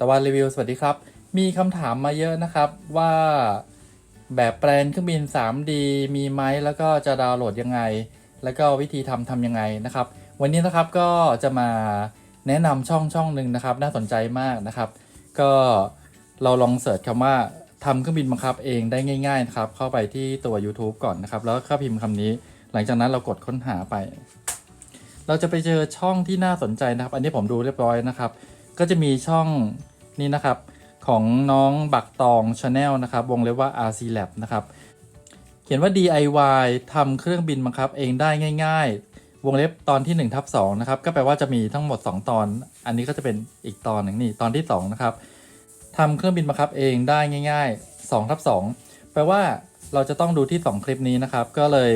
ตะวันรีวิวสวัสดีครับ มีคำถามมาเยอะนะครับว่าแบบแปลนเครื่องบิน 3D มีไหมแล้วก็จะดาวน์โหลดยังไง แล้วก็วิธีทำทำยังไงนะครับ วันนี้นะครับก็จะมาแนะนำช่องช่องหนึ่งนะครับ น่าสนใจมากนะครับ ก็เราลองเสิร์ชคำว่าทำเครื่องบินบังคับเองได้ง่ายๆนะครับ เข้าไปที่ตัว YouTube ก่อนนะครับ แล้วก็พิมพ์คำนี้ หลังจากนั้นเรากดค้นหาไป เราจะไปเจอช่องที่น่าสนใจนะครับ อันนี้ผมดูเรียบร้อยนะครับ ก็จะมีช่อง นี้นะครับของน้องบักตอง Channel นะครับ วงเล็บว่า RC Lab นะครับ เขียนว่า DIY ทำเครื่องบินบังคับเองได้ง่าย ๆ วงเล็บตอนที่1ทับ2นะครับ ก็แปลว่าจะมีทั้งหมด 2 ตอน อันนี้ก็จะเป็นอีกตอนหนึ่งนี่ตอนที่ 2 นะครับทำเครื่องบินบังคับเองได้ง่ายๆ2ทับ2แปลว่าเราจะต้องดูที่ 2 คลิปนี้นะครับ ก็เลย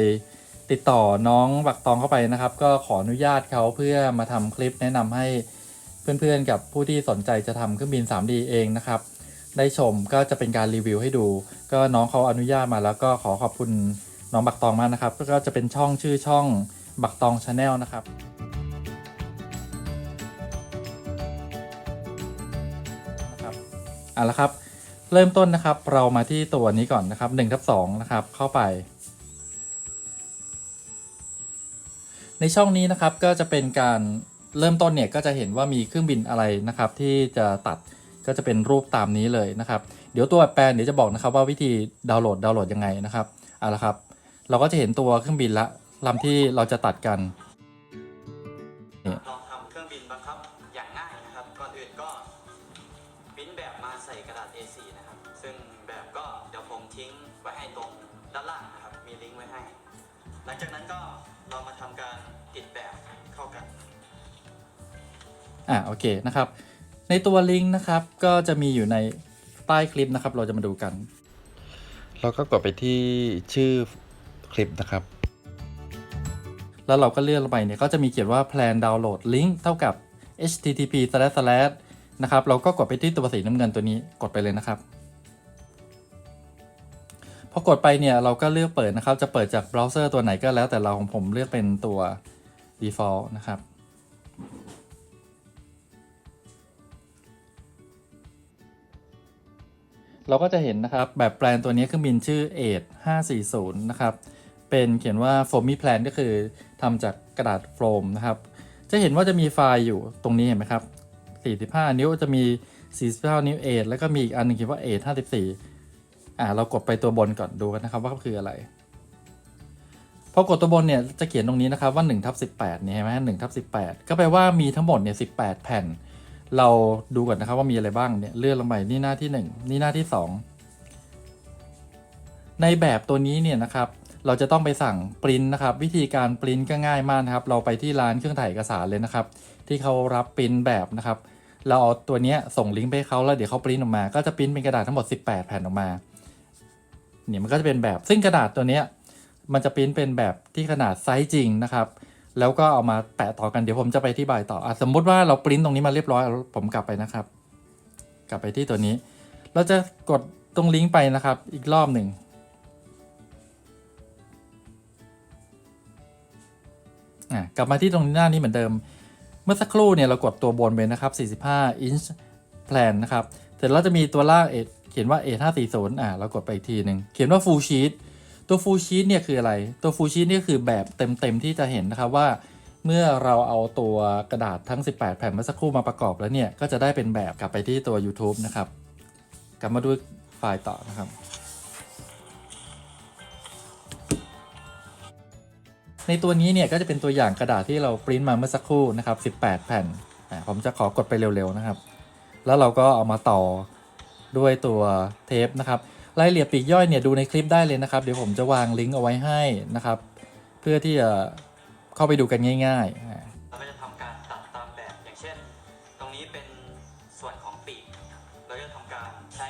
ติดต่อน้องบักตองเข้าไปนะครับ ก็ขออนุญาตเขาเพื่อมาทำคลิปแนะนำให้ เพื่อนๆ กับผู้ที่สนใจจะทำเครื่องบิน 3D เองนะครับ ได้ชมก็จะเป็นการรีวิวให้ดู ก็น้องเขาอนุญาตมาแล้วก็ขอขอบคุณน้องบักตองมากนะครับ ก็จะเป็นช่องชื่อช่องบักตองชาแนลนะครับนะครับเอาละครับ เริ่มต้นนะครับ เรามาที่ตัวนี้ก่อนนะครับ1ทับ2นะครับ เข้าไป ในช่องนี้นะครับก็จะเป็นการ เริ่มต้นเนี่ยก็จะเห็นว่ามีเครื่องบินอะไรนะครับที่จะตัดก็จะเป็นรูปตามนี้เลยนะครับ เดี๋ยวตัวแปลนเดี๋ยวจะบอกนะครับว่าวิธีดาวน์โหลดดาวน์โหลดยังไงนะครับเอาละครับ เราก็จะเห็นตัวเครื่องบินละลำที่เราจะตัดกันลองทำเครื่องบินบังคับอย่างง่ายนะครับ ก่อนอื่นก็ปริ้นแบบมาใส่กระดาษ A4 นะครับ ซึ่งแบบก็เดี๋ยวผมทิ้งไว้ให้ตรงด้านล่างนะครับ มีลิงก์ไว้ให้ หลังจากนั้นก็เรามาทำการติดแบบเข้ากัน อ่าโอเคนะครับ ในตัวลิงก์นะครับก็จะมีอยู่ในใต้คลิปนะครับ เราจะมาดูกัน เราก็กดไปที่ชื่อคลิปนะครับ แล้วเราก็เลื่อนลงไปเนี่ยก็จะมีเขียนว่า plan download link เท่ากับ http slash slash นะครับเราก็กดไปที่ตัวสีน้ำเงินตัวนี้กดไปเลยนะครับพอกดไปเนี่ยเราก็เลือกเปิดนะครับ จะเปิดจากเบราว์เซอร์ตัวไหนก็แล้วแต่เราของผมเลือกเป็นตัว default นะครับ เราก็จะเห็นนะครับแบบแปลนตัวนี้เครื่องบินชื่อ a 540 นะครับ เป็นเขียนว่า foamy plan ก็คือทำจากกระดาษโฟมนะครับ จะเห็นว่าจะมีไฟล์อยู่ตรงนี้เห็นไหมครับ 45 นิ้วจะมี 49 นิ้ว8แล้วก็มีอีกอันหนึงเขียนว่า8 54 อ่าเรากดไปตัวบนก่อนดูกันนะครับว่าคืออะไรพอกดตัวบนเนี่ยจะเขียนตรงนี้นะครับว่า1ทับ18เนี่ยเห็นไหม1ทับ18ก็แปลว่ามีทั้งหมดเนี่ย18แผ่น เราดูก่อนนะครับว่ามีอะไรบ้างเนี่ยเลื่อนลงไปนี่หน้าที่ 1 นี่หน้าที่ 2 ในแบบตัวนี้เนี่ยนะครับ เราจะต้องไปสั่งปริ้นนะครับ วิธีการปริ้นก็ง่ายมากนะครับ เราไปที่ร้านเครื่องถ่ายเอกสารเลยนะครับ ที่เขารับปริ้นแบบนะครับ เราเอาตัวนี้ส่งลิงก์ไปเขาแล้วเดี๋ยวเขาปริ้นออกมา ก็จะปริ้นเป็นกระดาษทั้งหมด 18 แผ่นออกมาเนี่ยมันก็จะเป็นแบบซึ่งกระดาษตัวนี้มันจะปริ้นเป็นแบบที่ขนาดไซส์จริงนะครับ แล้วก็เอามาแปะต่อกันเดี๋ยวผมจะไปที่บายต่ออสมมุติว่าเราปริ้นตรงนี้มาเรียบร้อยผมกลับไปนะครับ กลับไปที่ตัวนี้ เราจะกดตรงลิงก์ไปนะครับ อีกรอบหนึ่งกลับมาที่ตรงหน้านี้เหมือนเดิม เมื่อสักครู่เนี่ยเรากดตัวบนไปนะครับ 45 inch plan นะครับ เสร็จแล้วจะมีตัวล่างเอเขียนว่า A 5 4 0 อะเรากดไปอีกทีหนึ่งเขียนว่า full sheet ตัว full sheet เนี่ยคืออะไร ตัว full sheet เนี่ยคือแบบเต็มๆที่จะเห็นนะครับว่า เมื่อเราเอาตัวกระดาษทั้ง 18 แผ่นเมื่อสักครู่มาประกอบแล้วเนี่ย ก็จะได้เป็นแบบกลับไปที่ตัว YouTube นะครับ กลับมาดูไฟล์ต่อนะครับ ในตัวนี้เนี่ยก็จะเป็นตัวอย่างกระดาษที่เราปริ้นมาเมื่อสักครู่นะครับ 18 แผ่นอ่าผมจะขอกดไปเร็วๆนะครับ แล้วเราก็เอามาต่อด้วยตัวเทปนะครับ รายละเอียดปลีกย่อยเนี่ยดูในคลิปได้เลยนะครับ เดี๋ยวผมจะวางลิงก์เอาไว้ให้นะครับ เพื่อที่จะเข้าไปดูกันง่ายๆอ่าเราก็จะทำการตัดตามแบบอย่างเช่น ตรงนี้เป็นส่วนของปีก เราจะทำการใช้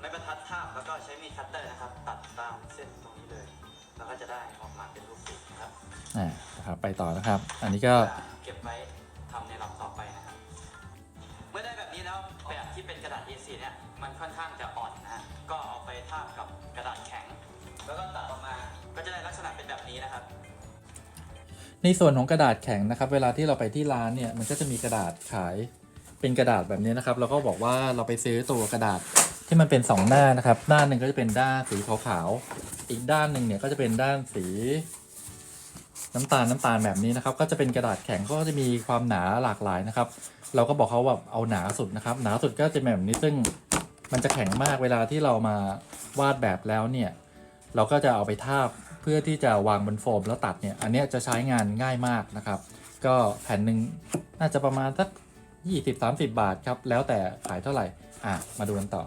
ไม้บรรทัดทาบแล้วก็ใช้มีดคัตเตอร์นะครับ ตัดตามเส้นตรงนี้เลยแล้วก็จะได้ออกมาเป็นรูปปีกนะครับ อ่านะครับไปต่อนะครับ อันนี้ก็าไปทาบกับกระดาษแข็ง แล้วก็ตัดออกมาก็จะได้ลักษณะเป็นแบบนี้นะครับ ในส่วนของกระดาษแข็งนะครับ เวลาที่เราไปที่ร้านเนี่ยมันก็จะมีกระดาษขายเป็นกระดาษแบบนี้นะครับ แล้วก็บอกว่าเราไปซื้อตัวกระดาษที่มันเป็นสองหน้านะครับ ด้านหนึ่งก็จะเป็นด้านสีขาวๆอีกด้านหนึ่งเนี่ยก็จะเป็นด้านสีน้ำตาลน้ำตาลแบบนี้นะครับ ก็จะเป็นกระดาษแข็งก็จะมีความหนาหลากหลายนะครับ เราก็บอกเขาว่าเอาหนาสุดนะครับ หนาสุดก็จะแบบนี้ซึ่ง มันจะแข็งมากเวลาที่เรามาวาดแบบแล้วเนี่ย เราก็จะเอาไปทาบเพื่อที่จะวางบนโฟมแล้วตัดเนี่ย อันนี้จะใช้งานง่ายมากนะครับ ก็แผ่นหนึ่งน่าจะประมาณสัก 20-30 บาทครับ แล้วแต่ขายเท่าไหร่ อะ มาดูกันต่อ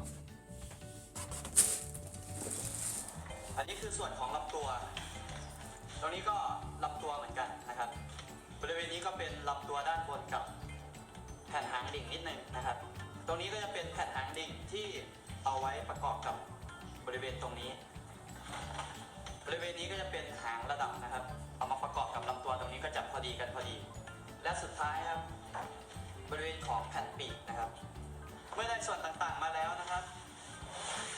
ตรงนี้ก็จะเป็นแผ่นหางดิ่งที่เอาไว้ประกอบกับบริเวณตรงนี้ บริเวณนี้ก็จะเป็นหางระดับนะครับ เอามาประกอบกับลำตัวตรงนี้ก็จะพอดีกันพอดี และสุดท้ายครับ บริเวณของแผ่นปีกนะครับ เมื่อได้ส่วนต่างๆมาแล้วนะครับ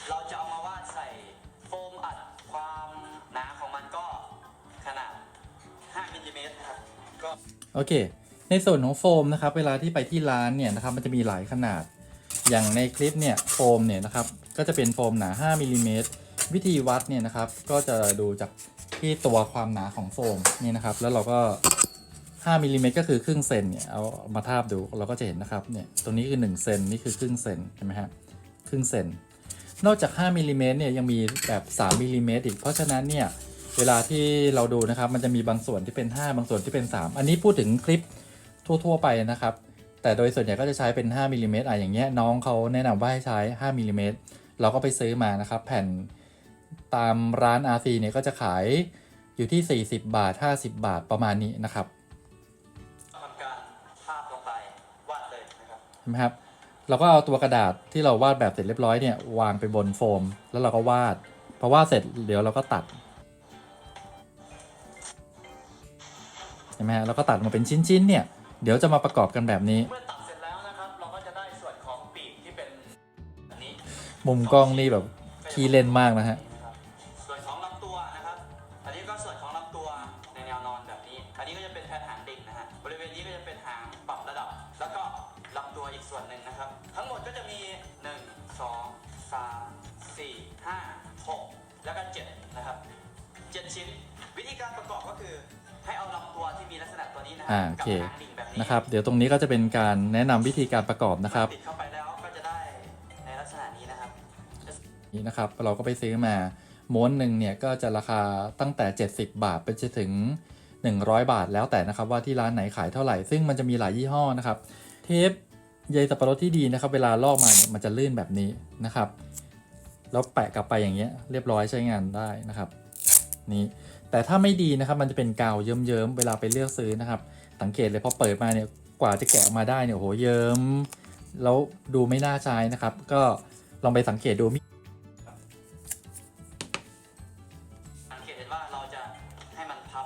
เราจะเอามาวาดใส่โฟมอัดความหนาของมันก็ขนาด 5มิลลิเมตรนะครับก็โอเค ในส่วนของโฟมนะครับ เวลาที่ไปที่ร้านเนี่ยนะครับ มันจะมีหลายขนาด อย่างในคลิปเนี่ยโฟมเนี่ยนะครับ ก็จะเป็นโฟมหนา 5มิลลิเมตรวิธีวัดเนี่ยนะครับ ก็จะดูจากที่ตัวความหนาของโฟมนี่นะครับ แล้วเราก็ 5มิลลิเมตรก็คือครึ่งเซนเนี่ย เอามาทาบดูเราก็จะเห็นนะครับ เนี่ย ตรงนี้คือ1เซนนี่คือครึ่งเซนเห็นไหมฮะครึ่งเซน นอกจาก 5มิลลิเมตรเนี่ย ยังมีแบบ3มิลลิเมตรอีก เพราะฉะนั้นเนี่ย เวลาที่เราดูนะครับ มันจะมีบางส่วนที่เป็น 5 บางส่วนที่เป็น 3 อันนี้พูดถึงคลิป ทั่ว ๆ ไปนะครับ แต่โดยส่วนใหญ่ก็จะใช้เป็น 5มิลลิเมตรอะอย่างเงี้ยน้องเขาแนะนำว่าให้ใช้ 5มิลลิเมตรเราก็ไปซื้อมานะครับ แผ่นตามร้าน RC เนี่ยก็จะขายอยู่ที่ 40 บาท 50 บาทประมาณนี้นะครับทำการภาพลงไปวาดเลยนะครับเห็นไหมครับเราก็เอาตัวกระดาษที่เราวาดแบบเสร็จเรียบร้อยเนี่ยวางไปบนโฟม แล้วเราก็วาดพอวาดเสร็จเดี๋ยวเราก็ตัดเห็นไหมฮะเราก็ตัดมาเป็นชิ้นๆเนี่ย เดี๋ยวจะมาประกอบกันแบบนี้ เมื่อตัดเสร็จแล้วนะครับ เราก็จะได้ส่วนของปีกที่เป็นอันนี้มุมกล้องนี่แบบขี้เล่นมากนะฮะส่วนของลำตัวนะครับ อันนี้ก็ส่วนของลำตัวในแนวนอนแบบนี้ อันนี้ก็จะเป็นแผ่นหางดิ่งนะฮะ บริเวณนี้ก็จะเป็นหางปรับระดับ แล้วก็ลำตัวอีกส่วนหนึ่งนะครับ ทั้งหมดก็จะมี 1 2 3 4 5 6 แล้วก็7นะครับ 7 ชิ้น วิธีการประกอบก็คือให้เอาลำตัวที่มีลักษณะตัวนี้นะครัอ่าโอกัเค หางดิ่งแบบ นี้นะครับ เดี๋ยวตรงนี้ก็จะเป็นการแนะนำวิธีการประกอบนะครับติดเข้าไปแล้วก็จะได้ในลักษณะนี้นะครับนี่นะครับ เราก็ไปซื้อมาม้วนหนึ่งเนี่ยก็จะราคาตั้งแต่ 70 บาทไปจนถึง 100 บาทแล้วแต่นะครับ ว่าที่ร้านไหนขายเท่าไหร่ ซึ่งมันจะมีหลายยี่ห้อนะครับ เทปใยสับปะรดที่ดีนะครับ เวลาลอกมาเนี่ยมันจะลื่นแบบนี้นะครับ แล้วแปะกลับไปอย่างเงี้ยเรียบร้อยใช้งานได้นะครับ นี่ แต่ถ้าไม่ดีนะครับมันจะเป็นกาวเยิ้มๆเวลาไปเลือกซื้อนะครับ สังเกตเลยพอเปิดมาเนี่ยกว่าจะแกะออกมาได้เนี่ยโอ้โหเยิ้มแล้วดูไม่น่าใช้นะครับ ก็ลองไปสังเกตดูสังเกตเห็นว่าเราจะให้มันพับ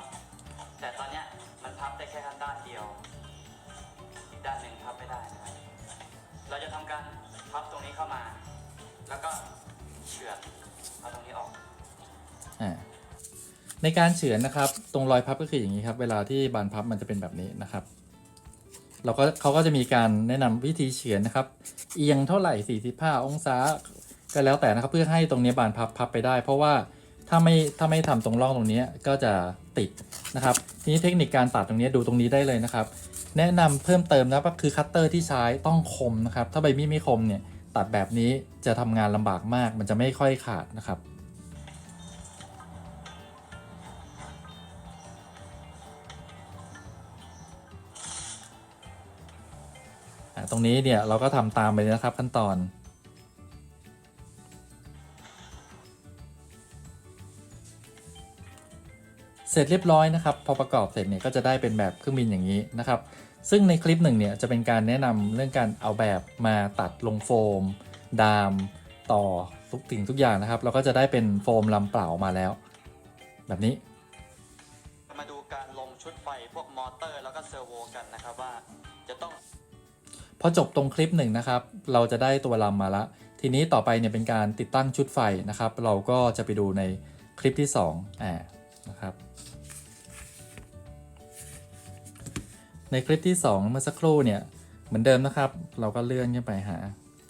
แต่ตอนเนี้ยมันพับได้แค่ด้านเดียว อีกด้านหนึ่งพับไม่ได้นะครับเราจะทำการพับตรงนี้เข้ามา แล้วก็เฉือนเอาตรงนี้ออกอ่า ในการเฉือนนะครับ ตรงรอยพับก็คืออย่างนี้ครับ เวลาที่บานพับมันจะเป็นแบบนี้นะครับ เราก็เขาก็จะมีการแนะนำวิธีเฉือนนะครับ เอียงเท่าไหร่ 45 องศาก็แล้วแต่นะครับ เพื่อให้ตรงนี้บานพับพับไปได้ เพราะว่าถ้าไม่ถ้าไม่ทำตรงร่องตรงนี้ก็จะติดนะครับ ทีนี้เทคนิคการตัดตรงนี้ดูตรงนี้ได้เลยนะครับ แนะนำเพิ่มเติมนะก็คือคัตเตอร์ที่ใช้ต้องคมนะครับ ถ้าใบมีดไม่คมเนี่ยตัดแบบนี้จะทำงานลำบากมาก มันจะไม่ค่อยขาดนะครับ ตรงนี้เนี่ยเราก็ทำตามไปเลยนะครับขั้นตอน เสร็จเรียบร้อยนะครับ พอประกอบเสร็จเนี่ยก็จะได้เป็นแบบเครื่องบินอย่างนี้นะครับ ซึ่งในคลิปหนึ่งเนี่ยจะเป็นการแนะนำเรื่องการเอาแบบมาตัดลงโฟม ดามต่อทุกสิ่งทุกอย่างนะครับ เราก็จะได้เป็นโฟมลำเปล่ามาแล้ว แบบนี้ มาดูการลงชุดไฟพวกมอเตอร์แล้วก็เซอร์โวกันนะครับว่าจะต้อง พอจบตรงคลิปหนึ่งนะครับ เราจะได้ตัวลำมาละ ทีนี้ต่อไปเนี่ยเป็นการติดตั้งชุดไฟนะครับ เราก็จะไปดูในคลิปที่2อ่านะครับ ในคลิปที่ 2 เมื่อสักครู่เนี่ยเหมือนเดิมนะครับ เราก็เลื่อนขึ้นไปหา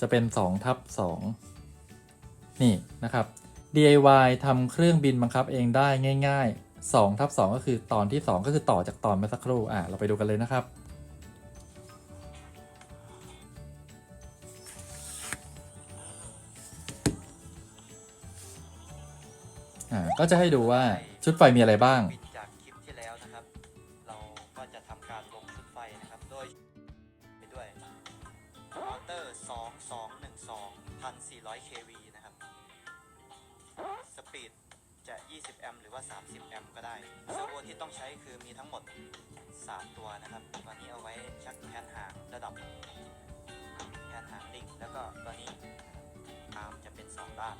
จะเป็น2ทับ2นี่นะครับ DIY ทำเครื่องบินบังคับเองได้ง่าย ๆ2ทับ2ก็คือตอนที่ 2 ก็คือต่อจากตอนเมื่อสักครู่อะเราไปดูกันเลยนะครับ อ่าก็จะให้ดูว่าชุดไฟมีอะไรบ้างบินจากคลิปที่แล้วนะครับ เราก็จะทำการลงชุดไฟนะครับ โดยไปด้วยมอเตอร์2212 1400 kV นะครับ สปีดจะ 20 แอมป์หรือว่า 30 แอมป์ก็ได้เซอร์โวที่ต้องใช้คือมีทั้งหมด 3 ตัวนะครับ ตัวนี้เอาไว้ชักแผนหางระดับแผนหางลิงแล้วก็ตัวนี้อาร์มจะเป็น 2 ด้าน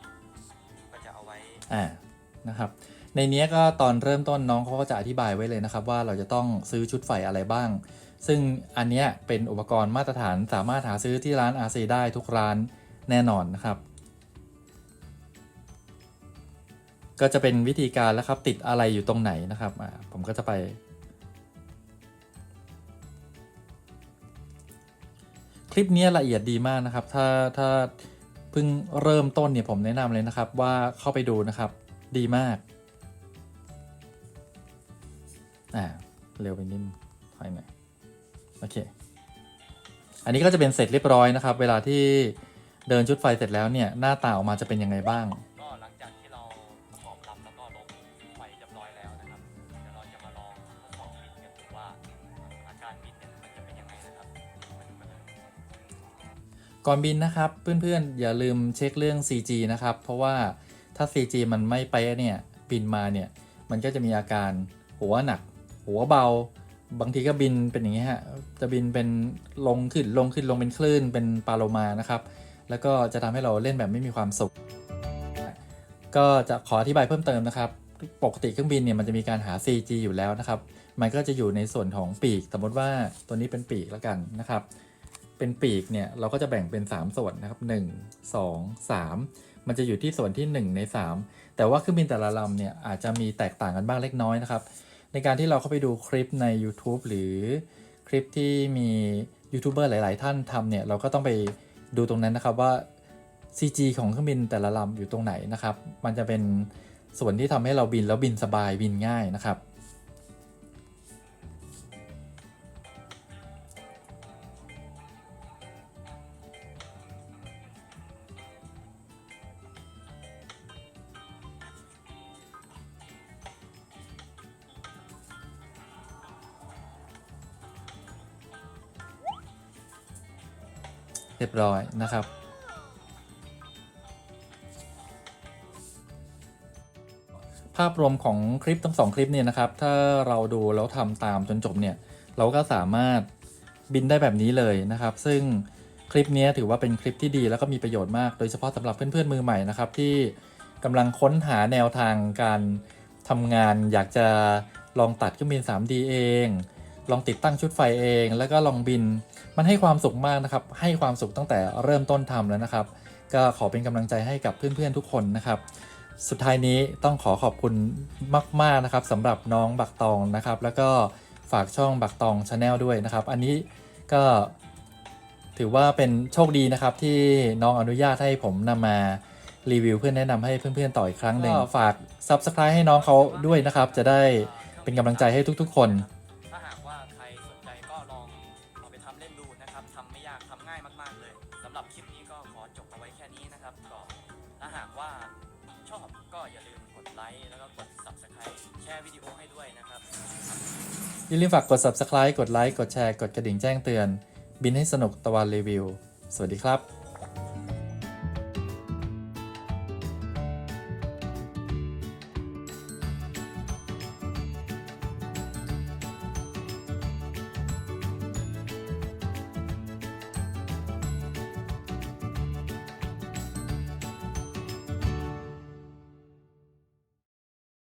ก็จะเอาไว้ อ่า นะครับ ในนี้ก็ตอนเริ่มต้นน้องเขาก็จะอธิบายไว้เลยนะครับ ว่าเราจะต้องซื้อชุดไฟอะไรบ้าง ซึ่งอันนี้เป็นอุปกรณ์มาตรฐานสามารถหาซื้อที่ร้าน RC ได้ทุกร้านแน่นอนนะครับก็จะเป็นวิธีการแล้วครับติดอะไรอยู่ตรงไหนนะครับผมก็จะไป คลิปนี้ละเอียดดีมากนะครับ ถ้าถ้าเพิ่งเริ่มต้นเนี่ยผมแนะนำเลยนะครับว่าเข้าไปดูนะครับ ดีมาก อ่า เร็วไปนิดถอยหน่อย โอเค อันนี้ก็จะเป็นเสร็จเรียบร้อยนะครับ เวลาที่เดินชุดไฟเสร็จแล้วเนี่ย หน้าตาออกมาจะเป็นยังไงบ้าง ก็หลังจากที่เราประกอบลำแล้วก็ลงไฟเรียบร้อยแล้วนะครับ เดี๋ยวเราจะมาลองทดสอบบินกันดูว่าอาการบินเนี่ยมันจะเป็นยังไงนะครับมาดูกันเลยก่อนบินนะครับ เพื่อนๆ อย่าลืมเช็คเรื่อง CG นะครับ เพราะว่า ถ้า CG มันไม่ไปะเนี่ยบินมาเนี่ยมันก็จะมีอาการหัวหนัก หัวเบา บางทีก็บินเป็นอย่างนี้ฮะจะบินเป็นลงขึ้นลงขึ้นลงเป็นคลื่นเป็นปลาโลมานะครับ แล้วก็จะทำให้เราเล่นแบบไม่มีความสุข ก็จะขออธิบายเพิ่มเติมนะครับ ปกติเครื่องบินเนี่ยมันจะมีการหา CG อยู่แล้วนะครับ มันก็จะอยู่ในส่วนของปีก สมมติว่าตัวนี้เป็นปีกแล้วกันนะครับ เป็นปีกเนี่ยเราก็จะแบ่งเป็น 3 ส่วนนะครับ 1 2 3 มันจะอยู่ที่ส่วนที่ 1 ใน 3 แต่ว่าเครื่องบินแต่ละลำเนี่ยอาจจะมีแตกต่างกันบ้างเล็กน้อยนะครับ ในการที่เราเข้าไปดูคลิปใน YouTube หรือคลิปที่มียูทูบเบอร์หลาย ๆ ท่านทำเนี่ยเราก็ต้องไปดูตรงนั้นนะครับว่า CG ของเครื่องบินแต่ละลำอยู่ตรงไหนนะครับ มันจะเป็นส่วนที่ทำให้เราบินแล้วบินสบายบินง่ายนะครับ เรียบร้อยนะครับ ภาพรวมของคลิปทั้งสองคลิปเนี่ยนะครับ ถ้าเราดูแล้วทำตามจนจบเนี่ย เราก็สามารถบินได้แบบนี้เลยนะครับ ซึ่งคลิปนี้ถือว่าเป็นคลิปที่ดีแล้วก็มีประโยชน์มาก โดยเฉพาะสำหรับเพื่อนๆมือใหม่นะครับ ที่กำลังค้นหาแนวทางการทำงาน อยากจะลองตัดเครื่องบิน 3D เอง ลองติดตั้งชุดไฟเอง แล้วก็ลองบิน มันให้ความสุขมากนะครับ ให้ความสุขตั้งแต่เริ่มต้นทำแล้วนะครับ ก็ขอเป็นกำลังใจให้กับเพื่อนๆทุกคนนะครับสุดท้ายนี้ต้องขอขอบคุณมาก ๆ นะครับสำหรับน้องบักตองนะครับ แล้วก็ฝากช่องบักตองชาแนลด้วยนะครับ อันนี้ก็ถือว่าเป็นโชคดีนะครับที่น้องอนุญาตให้ผมนำมารีวิวเพื่อแนะนำให้เพื่อน ๆ ต่ออีกครั้งหนึ่งก็ฝาก Subscribe ให้น้องเขาด้วยนะครับ จะได้เป็นกำลังใจให้ทุก ๆ คน อย่าลืมฝากกด Subscribe กดไลค์กดแชร์ กดกระดิ่งแจ้งเตือน บินให้สนุกตะวันรีวิว สวัสดีครับ